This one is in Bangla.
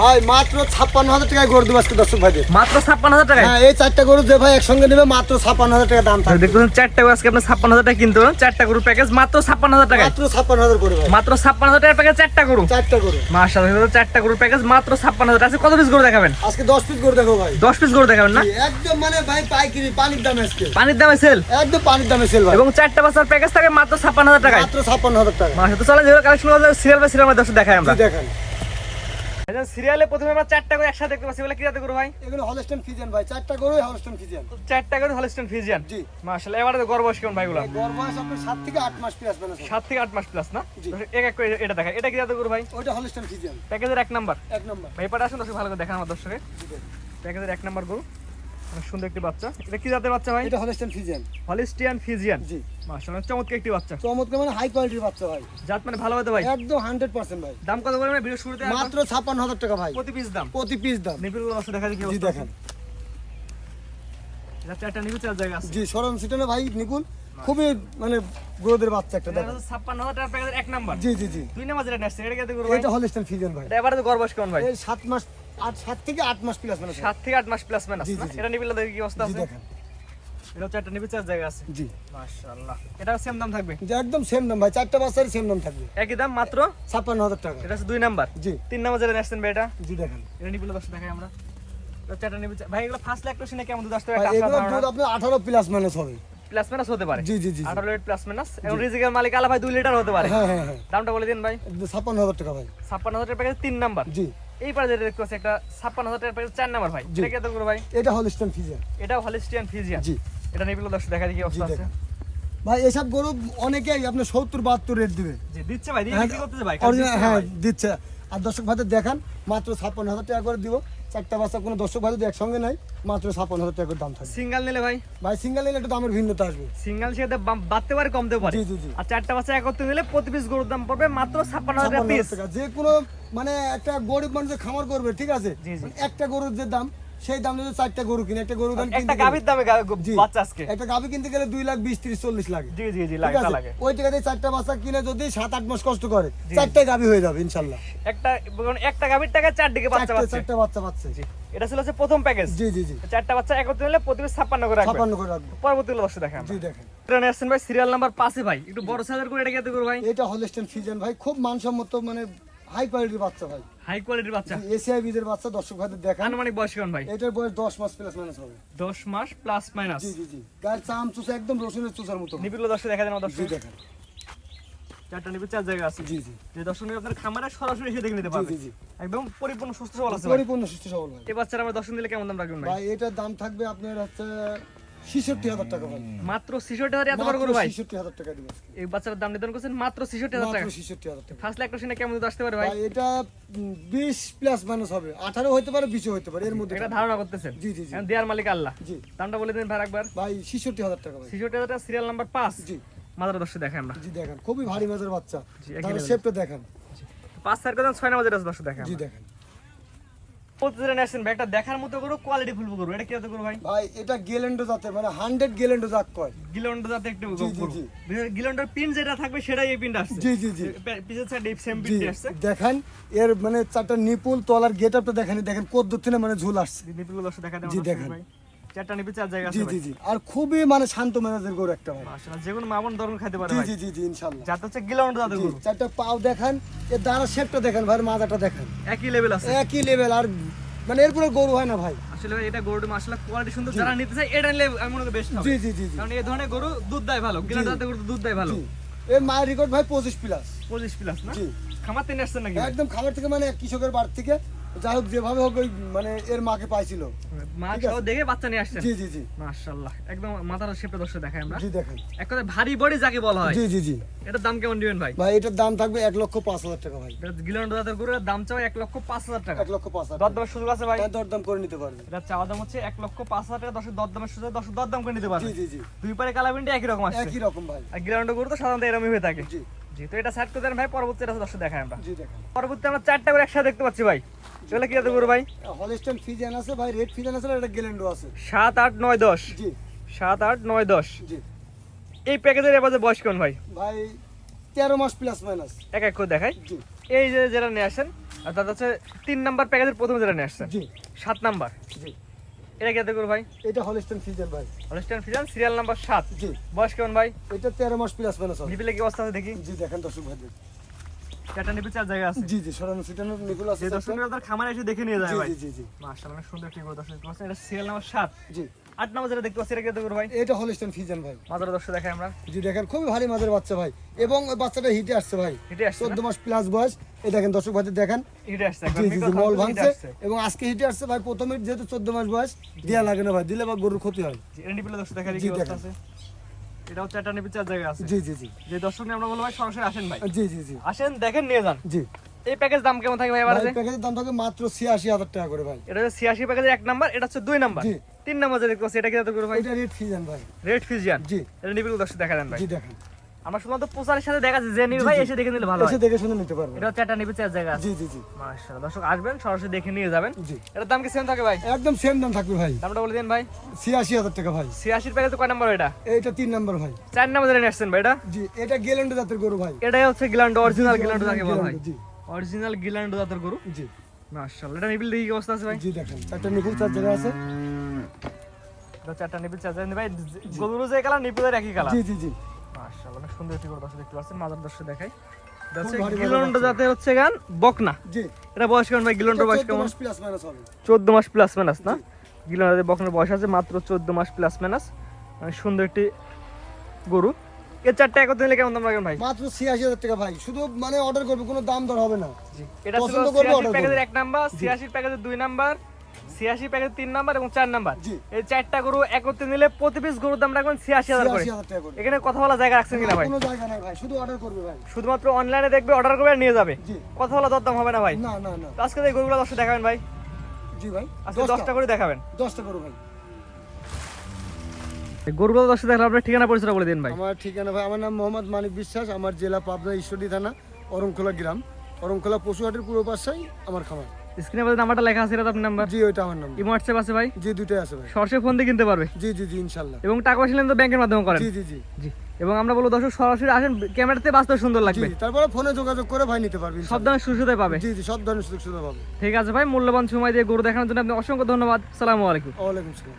ভাই মাত্র ছাপ্পান্ন হাজার টাকায় গরু দেবো আজকে দর্শক ভাইদের মাত্র ছাপ্পান্ন হাজার টাকায় হ্যাঁ এই চারটা গরু যে ভাই একসঙ্গে নেবে মাত্র ছাপ্পান্ন হাজার টাকা দাম থাকবে দেখুন চারটা গরু আজকে আপনি ছাপ্পান্ন হাজার টাকা কিনতে চারটা গরু প্যাকেজ মাত্র ছাপ্পান্ন হাজার টাকায় মাত্র ছাপ্পান্ন হাজার করে মাত্র ছাপ্পান্ন হাজার টাকার প্যাকেজ চারটা গরু চারটা গরু মাশাআল্লাহ চারটা গরুর প্যাকেজ মাত্র ছাপ্পান্ন হাজার আজকে কত পিস গরু দেখাবেন আজকে দশ পিস গরু দেখো ভাই দশ পিস গরু দেখাবেন না একদম মানে ভাই পাইকারি পানির দামে আজকে পানির দামে সেল একদম পানির দামে সেল ভাই এবং চারটা বাচ্চার প্যাকেজ থাকে মাত্র ছাপ্পান্ন হাজার টাকায় মাত্র ছাপ্পান্ন হাজার টাকা মাসে তো চলে যেগুলো কালেকশন সিরিয়াল বাই সিরিয়াল দর্শক দেখাই আমরা জি দেখেন সিরিয়ালে প্রথমে আমরা চারটা করে একসাথে দেখতে পাচ্ছি বলে কি গরু ভাই? এগুলো হলস্টেন ফিজিয়ান ভাই চারটা গরু হলস্টেন ফিজিয়ান চারটা গরু হলস্টেন ফিজিয়ান জি। মাশাআল্লাহ এবারে তো গর্ব কেমন ভাইগুলো গড় বয়স আপনার সাত থেকে আট মাস প্লাস মানে সাত থেকে আট মাস প্লাস না। এক এক করে এটা দেখা এটা কি জাতে গরু ভাই? ওইটা হলস্টেন ফিজিয়ান প্যাকেজের এক নাম্বার এক নম্বর ভাই পাটা আসুন দর্শক ভালো করে দেখেন আমার দর্শকে। প্যাকেজের এক নাম্বার গরু। অনেক সুন্দর একটি বাচ্চা। এটা কি জাতের বাচ্চা ভাই? এটা হলস্টেন ফিজিয়ান হলিস্টিয়ান ফিজিয়ান জি। মাশাআল্লাহ চমৎকার একটি বাচ্চা। চমৎকার মানে হাই কোয়ালিটির বাচ্চা ভাই। জাত মানে ভালো হতে ভাই? একদম হান্ড্রেড পার্সেন্ট ভাই। দাম কত ভিডিও শুরুতে মাত্র ছাপ্পান্ন হাজার টাকা ভাই। প্রতি পিস দাম? প্রতি পিস দাম। নিপিলগুলো দর্শক দেখা জি দেখেন। এটা চারটা নিপি চার জায়গা আছে। জি সিটনে ভাই নিকুল খুবই মানে গরুদের বাচ্চা একটা দেখেন। ছাপ্পান্ন হাজার টাকার প্যাকেজের এক নাম্বার। জি জি জি। দুই নাম্বার যেটা নেসছে এটা কি ভাই এটা হলস্টেন ফিজিয়ান ভাই। এটা এবারে তো কেমন ভাই? এই সাত মাস আট সাত থেকে আট মাস প্লাস মানে সাত থেকে আট মাস প্লাস ম্যানাস জি, জি, জি। এটা নিপিল দেখি কি অবস্থা আছে? দেখেন। এটা চারটা নিপি চার জায়গা আছে। জি। মাশাআল্লাহ। এটা সেম দাম থাকবে? যে একদম সেম দাম ভাই চারটা বাচ্চারই সেম দাম থাকবে। একই দাম মাত্র? ছাপ্পান্ন হাজার টাকা। এটা হচ্ছে দুই নাম্বার? জি। তিন নাম্বার যেটা নেসছেন ভাই এটা? জি দেখেন। এটা নিপিল দর্শক দেখাই আমরা। চারটা ভাই এগুলো ফার্স্ট ল্যাকটোশনে কেমন দুধ আসতে ভাই এগুলো দুধ আপনার আঠারো প্লাস মাইনাস হবে প্লাস মাইনাস হতে পারে। জি জি লিটার প্লাস মাইনাস এবং রিজিকের মালিক আলা ভাই দুই লিটার হতে পারে। হ্যাঁ হ্যাঁ হ্যাঁ। দামটা বলে দিন ভাই। ছাপ্পান্ন হাজার টাকা ভাই। ছাপ্পান্ন হাজার টাকা তিন নাম্বার। জি। এই পারে যেটা দেখতে পাচ্ছি একটা ছাপ্পান্ন হাজার টাকার প্যাকেট চার নাম্বার ভাই। এটা কত করে ভাই? এটা হলিস্টিয়ান ফিজিয়ান এটাও হলিস্টিয়ান ফিজিয়ান জি। এটা নেবিলো দর্শক দেখা কি অবস্থা আছে। ভাই এসব গরু অনেকেই আপনার সত্তর বাহাত্তর রেট দিবে। জি দিচ্ছে ভাই হ্যাঁ, করতেছে ভাই হ্যাঁ দিচ্ছে। আর দর্শক ভাইদের দেখান মাত্র ছাপ্পান্ন হাজার টাকা করে দিব। চারটা বাচ্চা কোনো দর্শক ভাই যদি একসঙ্গে নাই মাত্র ছাপ্পান্ন হাজার টাকার দাম থাকবে। সিঙ্গেল নিলে ভাই? ভাই সিঙ্গেল নিলে একটু দামের ভিন্নতা আসবে। সিঙ্গেল সে বাড়তে পারে কমতে পারে। জি জি জি। আর চারটা বাচ্চা একত্রে নিলে প্রতি পিস গরুর দাম পড়বে মাত্র ছাপ্পান্ন হাজার টাকা। যে কোনো মানে একটা গরিব মানুষের খামার করবে ঠিক আছে? জি। একটা গরুর যে দাম সেই দাম যদি চারটা গরু কিনে একটা গরু দাম একটা গাভীর দামে। বাচ্চা আজকে। একটা গাভি কিনতে গেলে দুই লাখ বিশ ত্রিশ চল্লিশ লাগে। জি জি জি লাগে লাগে। ওই টাকা চারটা বাচ্চা কিনে যদি সাত আট মাস কষ্ট করে জি। চারটায় গাভি হয়ে যাবে ইনশাল্লাহ। একটা একটা গাভীর টাকা চারদিকে বাচ্চা চারটে পাচ্ছে চারটা বাচ্চা পাচ্ছে জি। এটা ছিল হচ্ছে প্রথম প্যাকেজ জি জি জি। চারটা বাচ্চা একত্রে নিলে প্রতি পিস ছাপ্পান্ন করে রাখবে। করে রাখব। পরবর্তী দর্শক দেখেন। জি দেখেন। ট্রেনে আসছেন ভাই সিরিয়াল নাম্বার পাঁচে ভাই। একটু বড় সাইজের করে এটা ভাই? এটা হলস্টেন ফিজেন ভাই খুব মানসম্মত মানে হাই কোয়ালিটির বাচ্চা ভাই। হাই কোয়ালিটির বাচ্চা? এসিআই বীজের বাচ্চা দর্শক ভাইদের দেখান। আনুমানিক বয়স কেমন ভাই? এটার বয়স দশ মাস প্লাস মাইনাস হবে। দশ মাস প্লাস মাইনাস জি জি জি। গায়ের চাম চুষে একদম রসুনের চুষার মতো দর্শক দেখা যায় দর্শক। দেখেন। চারটা চার জায়গা আছে। জি জি। যে দর্শক আপনার খামারে সরাসরি এসে দেখে নিতে পারবে। জি জি। একদম পরিপূর্ণ সুস্থ সবল আছে পরিপূর্ণ সুস্থ সবল ভাই। এই বাচ্চারা আমরা দর্শন দিলে কেমন দাম রাখবেন ভাই? ভাই এটার দাম থাকবে আপনার হচ্ছে ছিষট্টি হাজার টাকা ভাই। মাত্র ছিষট্টি হাজার এত বড় গরু ভাই? ছিষট্টি হাজার টাকা দিব। এই বাচ্চার দাম নির্ধারণ করছেন মাত্র ছিষট্টি হাজার টাকা। মাত্র হাজার টাকা। ফার্স্ট ল্যাকটোশনে কেমন আসতে পারে ভাই? ভাই এটা বিশ প্লাস মাইনাস হবে। আঠারো হতে পারে বিশও হতে পারে এর মধ্যে এটা ধারণা করতেছেন? জি জি জি। দেয়ার মালিক আল্লাহ। জি। দামটা বলে দিন ভাই একবার। ভাই ছিষট্টি হাজার টাকা ভাই। ছিষট্টি হাজার সিরিয়াল নাম্বার পাঁচ। জি। দর্শক আমরা। জি দেখেন খুবই ভারী মাছের বাচ্চা। জি। শেপটা দেখেন। পাঁচ করে ছয় নাম্বার দর্শক জি দেখেন। প্রতিদিন আসছেন ভাই একটা দেখার মতো গরু কোয়ালিটি ফুল গরু। এটা কি জাতের গরু ভাই? ভাই এটা গেলেন্ডো মানে হান্ড্রেড গেলেন্ডো জাত কয়। একটু। গিলন্ডার পিন যেটা থাকবে সেটাই এই পিনটা আসছে। জি জি জি। পিছের সাইড সেম জি আসছে। দেখেন এর মানে চারটা নিপুল তলার গেট আপটা দেখেন দেখেন কত থেকে মানে ঝুল আসছে। নিপুল দেখা জি, দেখেন। চারটা নিপি চার জায়গা জি আছে জি জি। আর খুবই মানে শান্ত মেজাজের গরু একটা ভাই। মাশাআল্লাহ যে কোনো খাইতে পারে জি জি জি জি ইনশাল্লাহ যাতে হচ্ছে জাতের গরু। চারটা পাও দেখেন এর দ্বারা শেপটা দেখেন ভাই মাজাটা দেখেন। একই লেভেল আছে। একই লেভেল আর মানে এরপরে গরু হয় না ভাই। আসলে এটা গরুটা মাশাআল্লাহ কোয়ালিটি সুন্দর। যারা নিতে চায় এটা নিলে আমি মনে করি বেস্ট হবে। জি জি জি কারণ এই ধরনের গরু দুধ দেয় ভালো। জাতের গরু দুধ দেয় ভালো। এর মায়ের রেকর্ড ভাই পঁচিশ প্লাস পঁচিশ প্লাস না? জি। খামার তিন আসছেন নাকি একদম খাবার থেকে মানে কৃষকের বাড়ি থেকে যাই হোক যেভাবে হোক ওই মানে এর মাকে পাইছিল। মা সহ দেখে বাচ্চা নিয়ে আসছেন? জি জি জি। মাশাআল্লাহ একদম মাথার শেপটা দর্শক দেখাই আমরা। জি দেখেন এক কথায় ভারী বডি যাকে বলা হয়। জি জি জি। এটার দাম কেমন দিবেন ভাই? ভাই এটার দাম থাকবে এক লক্ষ পাঁচ হাজার টাকা ভাই। গিলন্ডার জাতের গরুর দাম চাও এক লক্ষ পাঁচ হাজার টাকা। এক লক্ষ পাঁচ হাজার দরদামের সুযোগ আছে ভাই? দরদাম করে নিতে পারবে। এটা চাওয়া দাম হচ্ছে এক লক্ষ পাঁচ হাজার টাকা দশের দরদামের সুযোগ দশ দরদাম করে নিতে পারবে। জি জি। জি দুই পারে কালাবিনটা একই রকম আসছে। একই রকম ভাই। আর গ্রাউন্ড গরু তো সাধারণত এরকমই হয়ে থাকে। জি। যেহেতু এটা সাইড করে ভাই পরবর্তী এটা দর্শক দেখাই আমরা। জি দেখেন। পরবর্তী আমরা চারটা করে একসাথে দেখতে পাচ্ছি ভাই। এগুলো কি গরু ভাই? হলিস্টেন ফিজিয়ান আছে ভাই রেড ফিজিয়ান আছে আর একটা গেলেন্ডো আছে। সাত আট নয় দশ। জি। সাত আট নয় দশ। জি। এই প্যাকেজের এবার বয়স ভাই? ভাই তেরো মাস প্লাস মাইনাস এক এক করে দেখাই। জি। এই যে যেটা নিয়ে আসেন আর তার হচ্ছে তিন নাম্বার প্যাকেজের প্রথমে যেটা নিয়ে আসছেন জি। সাত নাম্বার। জি। এটা কি করব ভাই? এটা হলিস্টেন ফিজের ভাই। অনুষ্ঠান ফিজান সিরিয়াল নাম্বার সাত। জি। বয়স কেমন ভাই? এটা তেরো মাস প্লাস মাইনাস হবে। নিপিলে কি অবস্থা আছে দেখি? জি দেখেন দর্শক ভাই চারটা চার জায়গা আছে। জি জি সরানো সিটানো নিকুল আছে দর্শক খামারে এসে দেখে নিয়ে যায় ভাই। জি জি জি। মাশাআল্লাহ সুন্দর ঠিক দর্শক এটা সিরিয়াল নাম্বার সাত। জি। আট নাম্বার যেটা দেখতে পাচ্ছি এটা কি ভাই? এটা হলিস্টেন ফিজেন ভাই। মাদার দর্শক দেখাই আমরা। জি দেখেন খুবই ভারী মাঝের বাচ্চা ভাই। এবং বাচ্চাটা হিটে আসছে ভাই। হিটে আসছে চোদ্দ মাস প্লাস বয়স। এই দেখেন দর্শক ভাই দেখেন। হিটে আসছে মল ভাঙছে। এবং আজকে হিটে আসছে ভাই প্রথমে যেহেতু চোদ্দ মাস বয়স দেওয়া লাগে না ভাই দিলে বা গরুর ক্ষতি হয়। এটা নিপিলে দর্শক অবস্থা দেখেন। আছে? এটাও চারটা নিপি চার জায়গা আছে। জি জি জি। যে দর্শক নিয়ে আমরা বলব ভাই সরাসরি আসেন ভাই। জি জি জি। আসেন দেখেন নিয়ে যান। জি। এই প্যাকেজ দাম কেমন থাকে ভাই এবারে ভাই প্যাকেজের দাম থাকে মাত্র ছিয়াশি হাজার টাকা করে ভাই। এটা হচ্ছে ছিয়াশি প্যাকেজের এক নাম্বার এটা হচ্ছে দুই নাম্বার তিন নাম্বার যেটা দেখতে পাচ্ছি এটা কি যাতে করব ভাই? এটা ফিজেন ভাই। রেড ফিজিয়ান জি। এটা নিপিল দর্শক দেখা দেন ভাই। জি দেখেন। আমরা শুধুমাত্র প্রচারের সাথে দেখা যাচ্ছে যে নিবে ভাই এসে দেখে নিলে ভালো এসে দেখে শুনে নিতে পারবেন এটা হচ্ছে একটা নিপি চার জায়গা জি জি জি। মাশাআল্লাহ। দর্শক আসবেন সরাসরি দেখে নিয়ে যাবেন। জি। এটার দাম কি সেম থাকে ভাই? একদম সেম দাম থাকবে ভাই। দামটা বলে দিন ভাই। ছিয়াশি হাজার টাকা ভাই। ছিয়াশির প্যাকেজ কয় নাম্বার এটা? এইটা তিন নম্বর ভাই। চার নাম্বার যেটা নিয়ে আসছেন ভাই এটা? জি এটা গেলেন্ড জাতের গরু ভাই। এটাই হচ্ছে গিলান্ডো অরিজিনাল যাকে বলা হয়। জি। অরিজিনাল গিলান্ডো জাতের গরু। জি। মাশাআল্লাহ এটা নিবিল দেখি কি অবস্থা আছে ভাই? জি দেখেন একটা নিকুল চার জায়গা আছে। এটা চারটা নিবিল চার জায়গা ভাই গরুর যে কালার নিপিলের একই কালার। জি জি জি। মাশাআল্লাহ অনেক সুন্দর একটি গরু দর্শক দেখতে পাচ্ছেন মাদার দর্শক দেখাই। ভারী ভারী গিলন্ডো বাচ্চা। জাতে হচ্ছে গান বকনা। জি। এটা বয়স কেমন ভাই? গিলন্ডোর বয়স কেমন? প্লাস চোদ্দ মাস প্লাস মাইনাস না? গিলন্ডোর বকনার বয়স আছে মাত্র চোদ্দ মাস প্লাস মাইনাস সুন্দর একটি গরু। এর চারটা একত্রে নিলে কেমন দাম ভাই? মাত্র ছিয়াশি হাজার টাকা ভাই। শুধু মানে অর্ডার করবে কোনো দাম দর হবে না। এটা ছিল ছিয়াশি প্যাকেজের এক নাম্বার ছিয়াশি প্যাকেজের দুই নাম্বার ছিয়াশি প্যাকেজের তিন নাম্বার এবং চার নাম্বার এই চারটা গরু একত্রে নিলে প্রতি পিস গরুর দাম রাখবেন ছিয়াশি হাজার করে। এখানে কথা বলা জায়গা রাখছেন কিনা ভাই? কোনো জায়গা নাই ভাই শুধু অর্ডার করবে ভাই। শুধুমাত্র অনলাইনে দেখবে অর্ডার করবে আর নিয়ে যাবে। কথা বলা দরদাম হবে না ভাই। না না না। আজকে এই গরুগুলো দশটা দেখাবেন ভাই। জি ভাই আজকে দশটা করে দেখাবেন। দশটা ভাই। গরুগুলো দশটা দেখালে আপনার ঠিকানা পরিচয় বলে দিন ভাই। আমার ঠিকানা ভাই আমার নাম মোহাম্মদ মানিক বিশ্বাস আমার জেলা পাবনা ঈশ্বরদী থানা অরমখোলা গ্রাম। অরমখোলা পশুহাটের পূর্ব পাশেই আমার খামার। স্ক্রিনে আমাদের নাম্বারটা লেখা আছে আপনার নাম্বার। জি ওইটা আমার নাম ইমো হোয়াটসঅ্যাপ আছে ভাই? জি দুটোই আছে ভাই। সরাসরি ফোন দিয়ে কিনতে পারবে? জি জি জি ইনশাল্লাহ। এবং টাকা পয়সা তো ব্যাংকের মাধ্যমে করেন। জি জি জি। জি এবং আমরা বলব দর্শক সরাসরি আসেন ক্যামেরাতে বাস্তব সুন্দর লাগবে। তারপরে ফোনে যোগাযোগ করে ভাই নিতে পারবি সব ধরনের সুবিধা পাবে। জি জি সব ধরনের সুযোগ পাবে। ঠিক আছে ভাই মূল্যবান সময় দিয়ে গরু দেখানোর জন্য আপনি অসংখ্য ধন্যবাদ। সালামু আলাইকুম। ওয়ালাইকুম সালাম